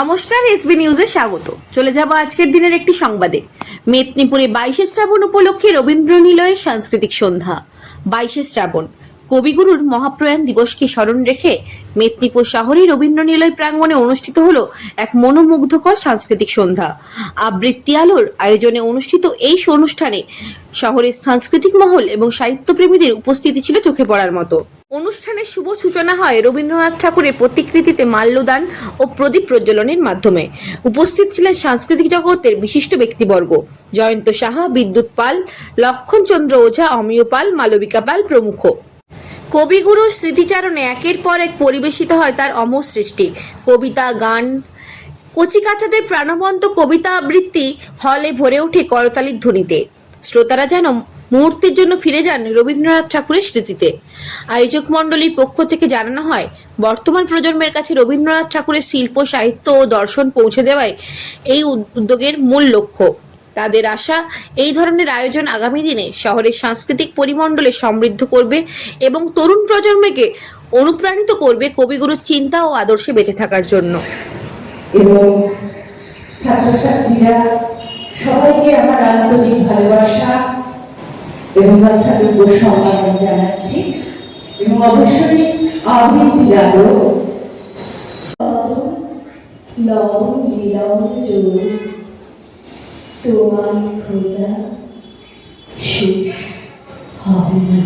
নমস্কার, এসবি নিউজে স্বাগত। চলে যাব আজকের দিনের একটি সংবাদে। মেদিনীপুরে বাইশে শ্রাবণ উপলক্ষে রবীন্দ্র নিলয়ের সাংস্কৃতিক সন্ধ্যা। বাইশে শ্রাবণ, কবিগুরুর মহাপ্রয়াণ দিবসকে স্মরণ রেখে মেদিনীপুর শহরে রবীন্দ্র নিলয় প্রাঙ্গণে অনুষ্ঠিত হল এক মনোমুগ্ধকর সাংস্কৃতিক সন্ধ্যা। আবৃত্তি আলোর আয়োজনে অনুষ্ঠিত এই অনুষ্ঠানে শহরের সাংস্কৃতিক মহল এবং সাহিত্যপ্রেমীদের উপস্থিতি ছিল চোখে পড়ার মতো। অনুষ্ঠানের শুভ সূচনা হয় রবীন্দ্রনাথ ঠাকুরের প্রতিকৃতিতে মাল্যদান ও প্রদীপ প্রজ্বলনের মাধ্যমে। উপস্থিত ছিলেন সাংস্কৃতিক জগতের বিশিষ্ট ব্যক্তিবর্গ। জয়ন্ত সাহা, বিদ্যুৎ পাল লক্ষণচন্দ্র ওঝা, অমিয় পাল, মালবিকা পাল প্রমুখ। কবিগুরুর স্মৃতিচারণে একের পর এক পরিবেশিত হয় তার অমর সৃষ্টি। কবিতা, গান, কচিকাচাদের প্রাণবন্ত কবিতা আবৃত্তি হলে ভরে ওঠে করতালির ধ্বনিতে। শ্রোতারা যেন মুহূর্তের জন্য ফিরে যান রবীন্দ্রনাথ ঠাকুরের স্মৃতিতে। আয়োজক মণ্ডলীর পক্ষ থেকে জানানো হয়, বর্তমান প্রজন্মের কাছে রবীন্দ্রনাথ ঠাকুরের শিল্প, সাহিত্য ও দর্শন পৌঁছে দেওয়াই এই উদ্যোগের মূল লক্ষ্য। তাদের আশা, এই ধরনের আয়োজন আগামী দিনে শহরের সাংস্কৃতিক পরিমণ্ডলে সমৃদ্ধ করবে এবং তরুণ প্রজন্মকে অনুপ্রাণিত করবে কবিগুরুর চিন্তা ও আদর্শে বেঁচে থাকার জন্য। এবং ছাত্রছাত্রীরা সবাইকে আমার আন্তরিক ভালোবাসা এবং যথাযোগ্য সম্মান জানাচ্ছি। এবং অবশ্যই আবৃত্তি লাগো তোমার খোঁজা শেষ হবে না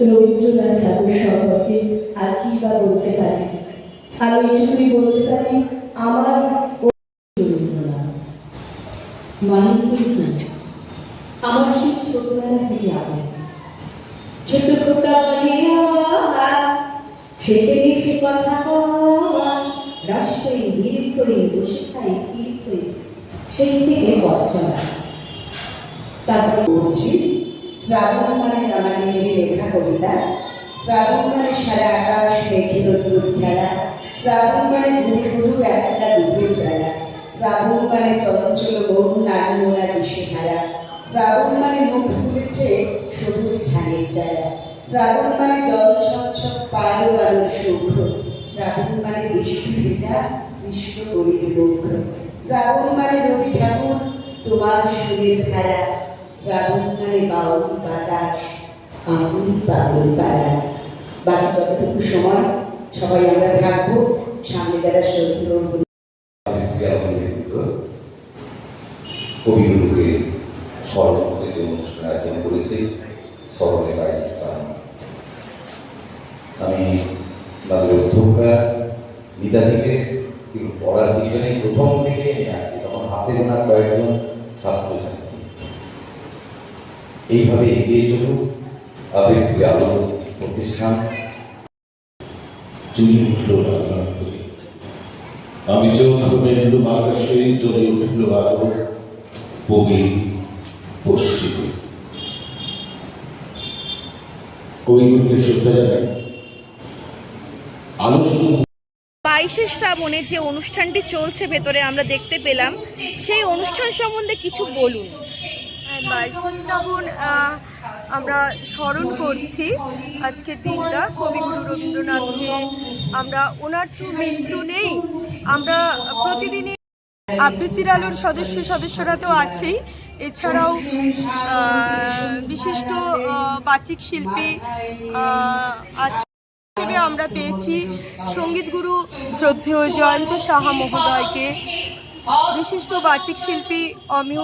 রবীন্দ্রনাথ ঠাকুর সম্পর্কে আর কি বা বলতে পারি? আমি এটুকুই বলতে পারি আমার রবীন্দ্রনাথ মানে কিন্তু আমার সেই ছোটবেলা থেকে আগে। ছোট খোকা বলে আমার সেখানে কথা রাষ্ট্রই ধীর করে বসে খাই ধীর করে সেই থেকে পথ তারপরে করছি শ্রাবণ মানে আমার নিজেরই লেখা কবিতা, শ্রাবণ মানে সারা আকাশ মেঘের অদ্ভুত খেলা, শ্রাবণ মানে গুরু একটা দুপুর বেলা শ্রাবণ মানে জল ছচ্ছপ পারো আলো সুখ। শ্রাবণ মানে বৃষ্টি ভেজা কৃষ্ণ করির মুখ। শ্রাবণ মানে রবি ঠাকুর, তোমার সুরের ধারা। শ্রাবণ মানে বাউল বাতাস, আগুন পাগল পাড়া। বাকি যতটুকু সময়, সবাই আমরা থাকব। সামনে যারা নিবেদিত কবিগুরুকে স্মরণ করতে যে অনুষ্ঠান আয়োজন করেছে, স্মরণে বাইশ স্থান আমি তাদের অধ্যক্ষা নিতা থেকে পড়ার পিছনে প্রথম থেকে নিয়ে আছি। তখন হাতে গোনা কয়েকজন ছাত্রছাত্রী এইভাবে এগিয়ে চলুক আবৃত্তি আলো প্রতিষ্ঠান। চুরি উঠল আমি চোখ মেরলু আকাশে জ্বলে উঠল আলো পগি পশ্চিমে বাইশে শ্রাবণের যে অনুষ্ঠানটি চলছে ভেতরে আমরা দেখতে পেলাম সেই অনুষ্ঠান সম্বন্ধে কিছু বলুন। হ্যাঁ, বাইশে শ্রাবণ আমরা স্মরণ করছি আজকের দিনটা। কবিগুরু রবীন্দ্রনাথকে আমরা ওনার তো মৃত্যু নেই। আমরা প্রতিদিনই আবৃত্তির আলোর সদস্য সদস্যরা তো আছেই। এছাড়াও বিশিষ্ট বাচিক শিল্পী আছে আমরা পেয়েছি সংগীত গুরু শ্রদ্ধেয় জয়ন্ত সাহা মহোদয়কে বিশিষ্ট বাচিক শিল্পী অমিয়